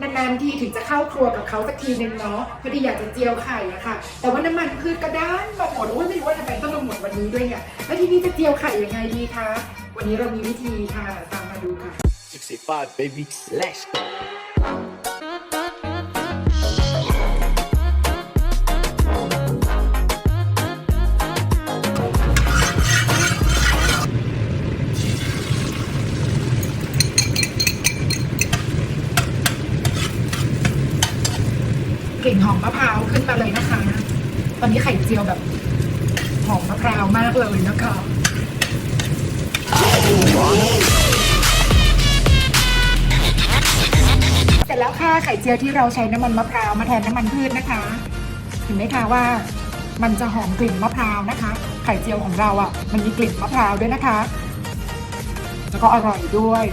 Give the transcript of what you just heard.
นานๆทีถึงจะเข้าครัวกับเขาสักทีนึงเนาะพอดีอยากจะเจียวไข่อะค่ะ แต่ว่าน้ำมันพืชกระด้านมาหมดโอ้ยไม่รู้ว่าทำไมต้องมาหมดวันนี้ด้วยเนี่ยแล้วทีนี้จะเจียวไข่ยังไงดีคะวันนี้เรามีวิธีค่ะตามมาดูค่ะ65 baby let's go กลิ่นหอมมะพร้าวขึ้นมาเลยนะคะ ตอนนี้ไข่เจียวแบบหอมมะพร้าวมากเลยนะคะเสร็จแล้วค่ะไข่เจียวที่เราใช้น้ำมันมะพร้าวมาแทนน้ำมันพืชนะคะ เห็นไหมคะว่ามันจะหอมกลิ่นมะพร้าวนะคะ ไข่เจียวของเราอะ มันมีกลิ่นมะพร้าวด้วยนะคะ แล้วก็อร่อยด้วย